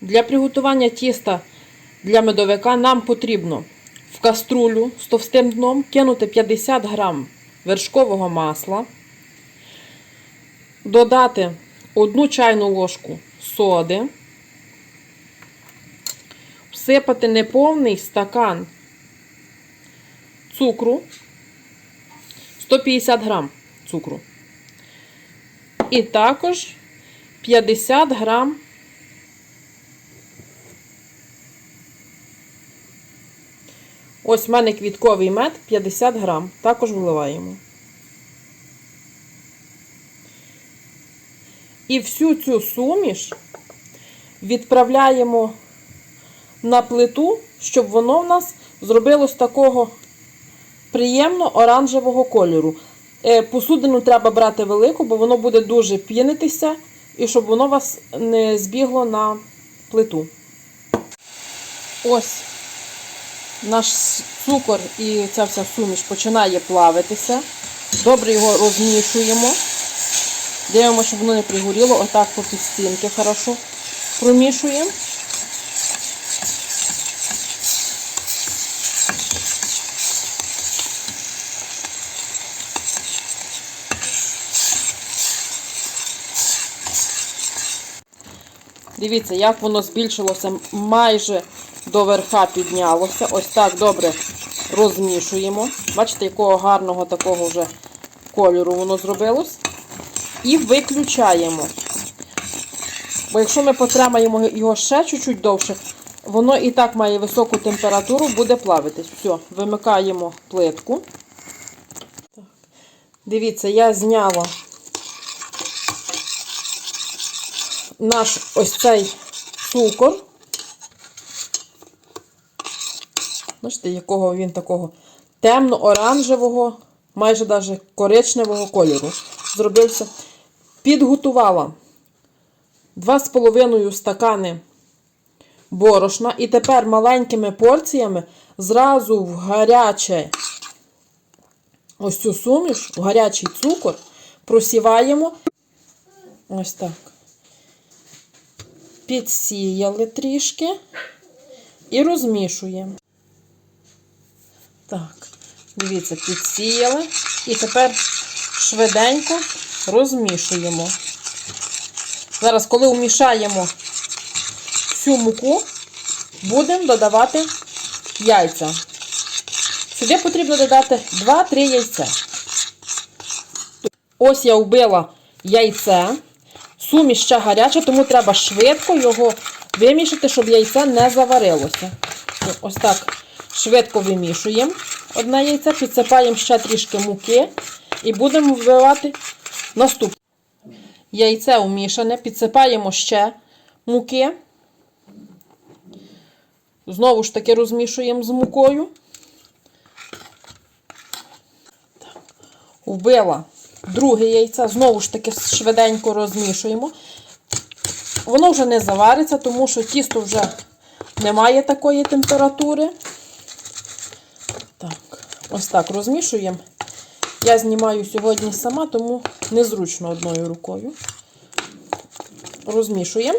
Для приготування тіста для медовика нам потрібно в каструлю з товстим дном кинути 50 грам вершкового масла, додати 1 чайну ложку соди, всипати неповний стакан цукру, 150 грам цукру. І також 50 грам Ось в мене квітковий мед 50 грам. Також вливаємо. І всю цю суміш відправляємо на плиту, щоб воно в нас зробилось такого приємно оранжевого кольору. Е, Посудину треба брати велику, бо воно буде дуже пінитися, і щоб воно вас не збігло на плиту. Ось наш цукор і ця вся суміш починає плавитися. Добре його розмішуємо. Дивимося, щоб воно не пригоріло. Отак по підстінки хорошо промішуємо. Дивіться, як воно збільшилося майже до верха піднялося. Ось так добре розмішуємо. Бачите, якого гарного такого вже кольору воно зробилось. І виключаємо. Бо якщо ми потримаємо його ще чуть-чуть довше, воно і так має високу температуру, буде плавитись. Все, вимикаємо плитку. Дивіться, я зняла наш ось цей цукор. Бачите, якого він такого темно-оранжевого, майже навіть коричневого кольору. Зробився. Підготувала 2,5 стакани борошна. І тепер маленькими порціями зразу в гаряче ось цю суміш, в гарячий цукор просіваємо. Ось так. Підсіяли трішки і розмішуємо. Так, дивіться, підсіяли. І тепер швиденько розмішуємо. Зараз, коли вмішаємо всю муку, будемо додавати яйця. Сюди потрібно додати 2-3 яйця. Ось я вбила яйце. Суміш ще гаряча, тому треба швидко його вимішати, щоб яйце не заварилося. Ось так швидко вимішуємо одне яйце, підсипаємо ще трішки муки і будемо вбивати наступне. Яйце умішане, підсипаємо ще муки. Знову ж таки розмішуємо з мукою. Вбила друге яйце, знову ж таки швиденько розмішуємо. Воно вже не завариться, тому що тісто вже немає такої температури. Ось так розмішуємо. Я знімаю сьогодні сама, тому незручно одною рукою. Розмішуємо.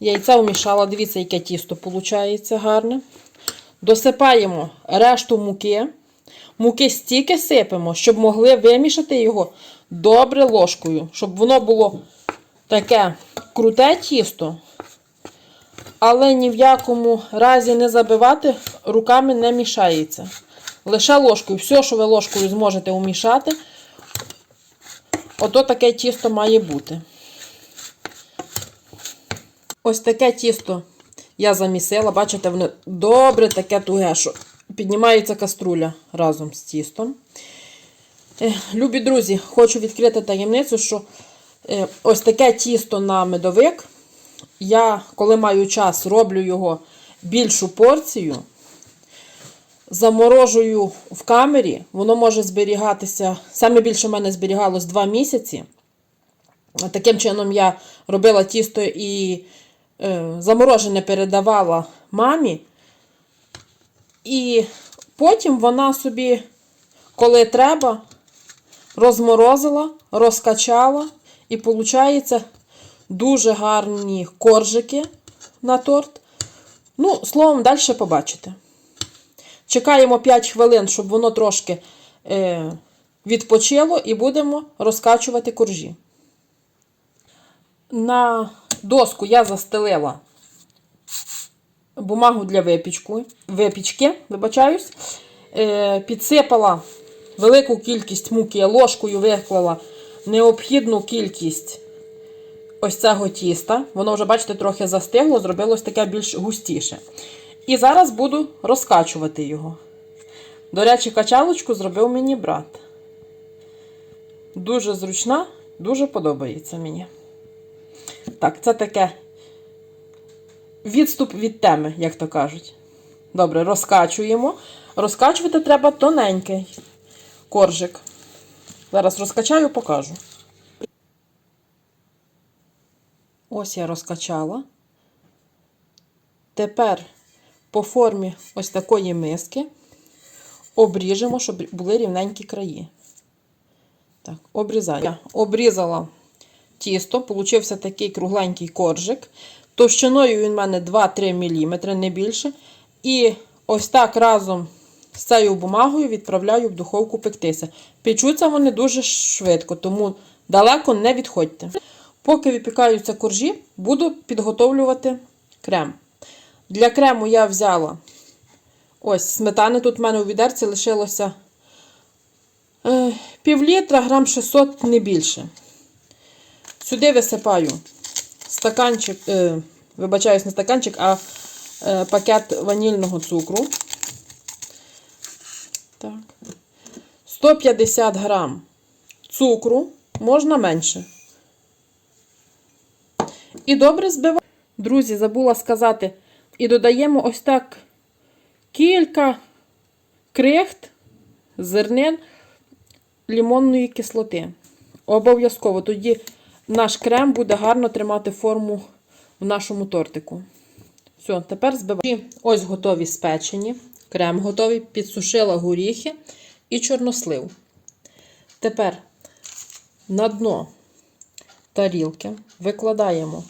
Яйця вмішала, дивіться, яке тісто виходить гарне. Досипаємо решту муки. Муки стільки сипемо, щоб могли вимішати його добре ложкою, щоб воно було таке круте тісто, але ні в якому разі не забивати, руками не мішається. Лише ложкою. Все, що ви ложкою зможете умішати, ото таке тісто має бути. Ось таке тісто я замісила. Бачите, воно добре таке туге, що піднімається каструля разом з тістом. Е, Любі друзі, хочу відкрити таємницю, що е, ось таке тісто на медовик. Я, коли маю час, роблю його більшу порцію. Заморожую в камері, воно може зберігатися. Саме більше в мене зберігалось 2 місяці. Таким чином, я робила тісто і е, заморожене передавала мамі. І потім вона собі, коли треба, розморозила, розкачала, і виходить дуже гарні коржики на торт. Ну, словом, далі побачите. Чекаємо 5 хвилин, щоб воно трошки е, відпочило, і будемо розкачувати коржі. На доску я застелила бумагу для випічку, випічки, вибачаюсь, е, підсипала велику кількість муки, ложкою виклала необхідну кількість ось цього тіста. Воно вже, бачите, трохи застигло, зробилось таке більш густіше. І зараз буду розкачувати його. До речі, качалочку зробив мені брат. Дуже зручна, дуже подобається мені. Так, це таке відступ від теми, як то кажуть. Добре, розкачуємо. Розкачувати треба тоненький коржик. Зараз розкачаю, покажу. Ось я розкачала. Тепер по формі ось такої миски обріжемо, щоб були рівненькі краї. Так, обрізаю. Я обрізала тісто, получився такий кругленький коржик. Товщиною він в мене 2-3 мм, не більше. І ось так разом з цією бумагою відправляю в духовку пектися. Печуться вони дуже швидко, тому далеко не відходьте. Поки випікаються коржі, буду підготовлювати крем. Для крему я взяла ось сметани. Тут в мене у відерці лишилося е, пів літра, грам 600, не більше. Сюди висипаю стаканчик, е, вибачаюсь, не стаканчик, а е, пакет ванільного цукру. Так. 150 грам цукру, можна менше. І добре збиваємо. Друзі, забула сказати, і додаємо ось так кілька крихт зернин лімонної кислоти. Обов'язково тоді наш крем буде гарно тримати форму в нашому тортику. Все, тепер збиваємо. Ось готові спечені. Крем готовий, підсушила горіхи і чорнослив. Тепер на дно тарілки викладаємо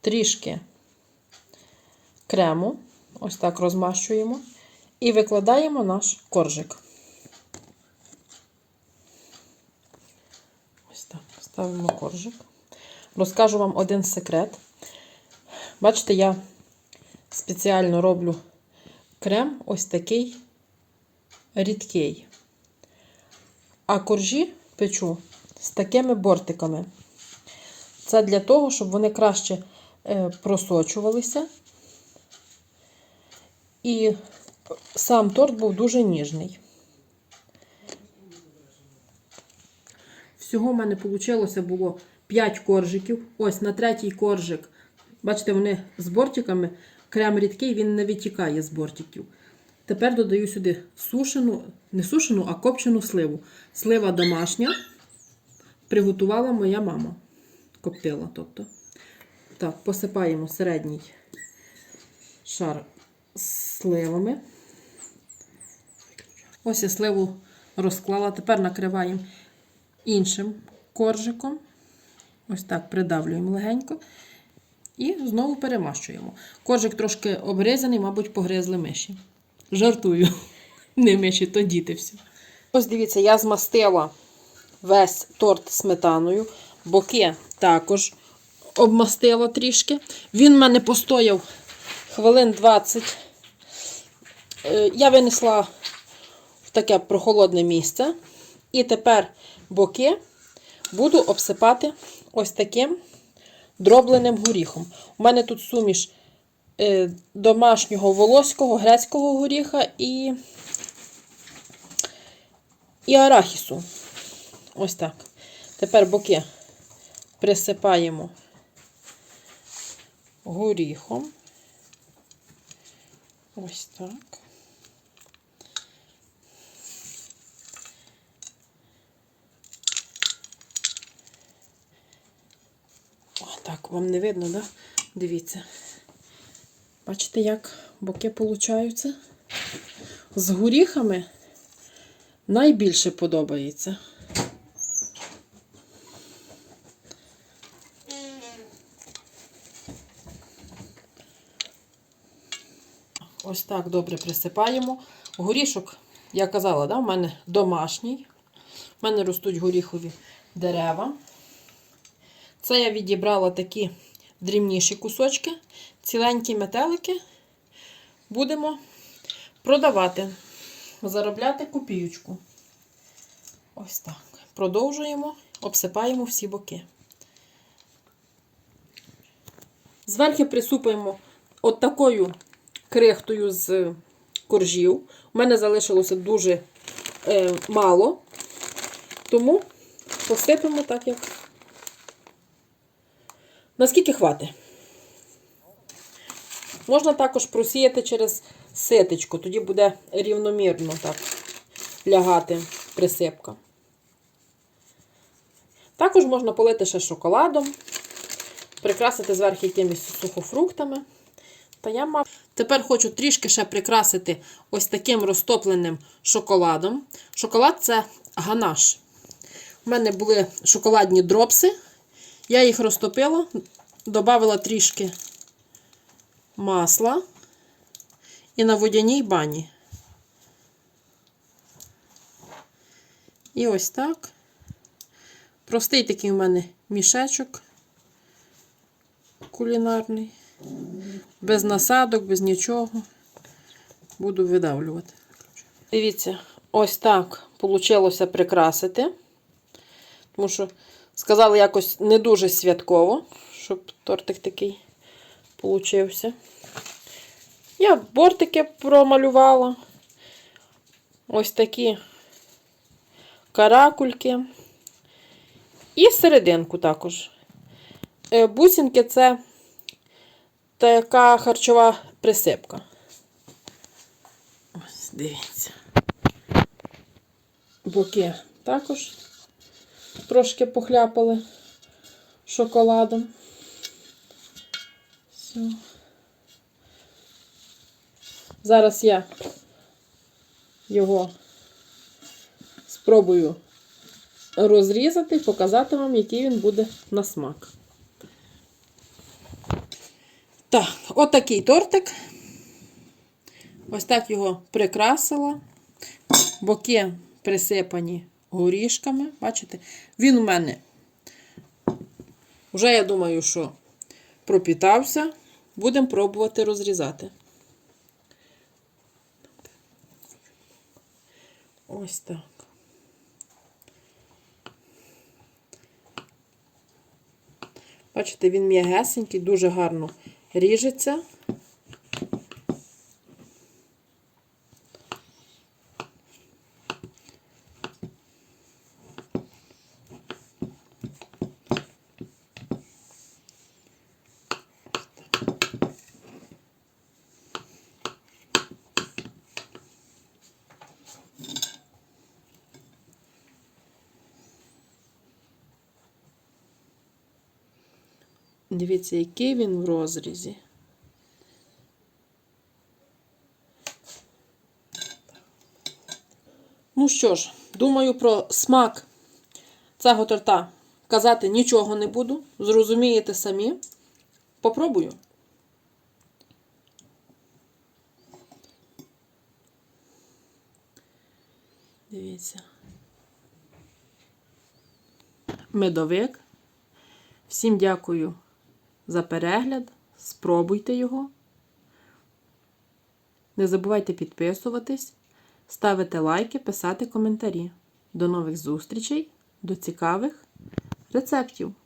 трішки крему, ось так розмащуємо, і викладаємо наш коржик. Ось так, ставимо коржик. Розкажу вам один секрет. Бачите, я спеціально роблю крем ось такий рідкий. А коржі печу з такими бортиками. Це для того, щоб вони краще е, просочувалися. І сам торт був дуже ніжний. Всього в мене вийшло було 5 коржиків. Ось на третій коржик. Бачите, вони з бортиками. Крем рідкий, він не витікає з бортиків. Тепер додаю сюди сушену, не сушену, а копчену сливу. Слива домашня. Приготувала моя мама. Коптила, тобто. Так, посипаємо середній шар сливами. Ось я сливу розклала. Тепер накриваємо іншим коржиком. Ось так придавлюємо легенько. І знову перемащуємо. Коржик трошки обрізаний, мабуть, погризли миші. Жартую. Не миші, то діти все. Ось дивіться, я змастила весь торт сметаною. Боки також обмастила трішки. Він в мене постояв хвилин 20. Е, Я винесла в таке прохолодне місце. І тепер боки буду обсипати ось таким дробленим горіхом. У мене тут суміш е, домашнього волоського, грецького горіха і, і арахісу. Ось так. Тепер боки присипаємо горіхом. Ось так. Так, вам не видно, да? Дивіться. Бачите, як боки получаються? З горіхами найбільше подобається. Ось так добре присипаємо. Горішок, я казала, да, в мене домашній. У мене ростуть горіхові дерева. Це я відібрала такі дрібніші кусочки, ціленькі метелики. Будемо продавати, заробляти копіючку. Ось так. Продовжуємо, обсипаємо всі боки. Зверху присупаємо от такою крихтою з коржів. У мене залишилося дуже е, мало, тому посипемо так, як наскільки хватить. Можна також просіяти через ситечко, тоді буде рівномірно так лягати присипка. Також можна полити ще шоколадом, прикрасити зверху якимись сухофруктами. Та я мав. Тепер хочу трішки ще прикрасити ось таким розтопленим шоколадом. Шоколад це ганаш. У мене були шоколадні дропси. Я їх розтопила, додала трішки масла і на водяній бані. І ось так. Простий такий у мене мішечок кулінарний. Без насадок, без нічого. Буду видавлювати. Дивіться, ось так вийшло прикрасити. Тому що сказали якось не дуже святково, щоб тортик такий получився. Я бортики промалювала. Ось такі каракульки. І серединку також. Е, Бусинки це така харчова присипка. Ось, дивіться. Боки також трошки похляпали шоколадом. Все. Зараз я його спробую розрізати і показати вам, який він буде на смак. Так, отакий тортик. Ось так його прикрасила. Боки присипані горішками. Бачите? Він у мене вже, я думаю, що пропітався. Будемо пробувати розрізати. Ось так. Бачите, він м'ягесенький, дуже гарно ріжеться. Дивіться, який він в розрізі. Ну що ж, думаю, про смак цього торта казати нічого не буду. Зрозумієте самі. Попробую. Дивіться. Медовик. Всім дякую за перегляд. Спробуйте його. Не забувайте підписуватись, ставити лайки, писати коментарі. До нових зустрічей, до цікавих рецептів!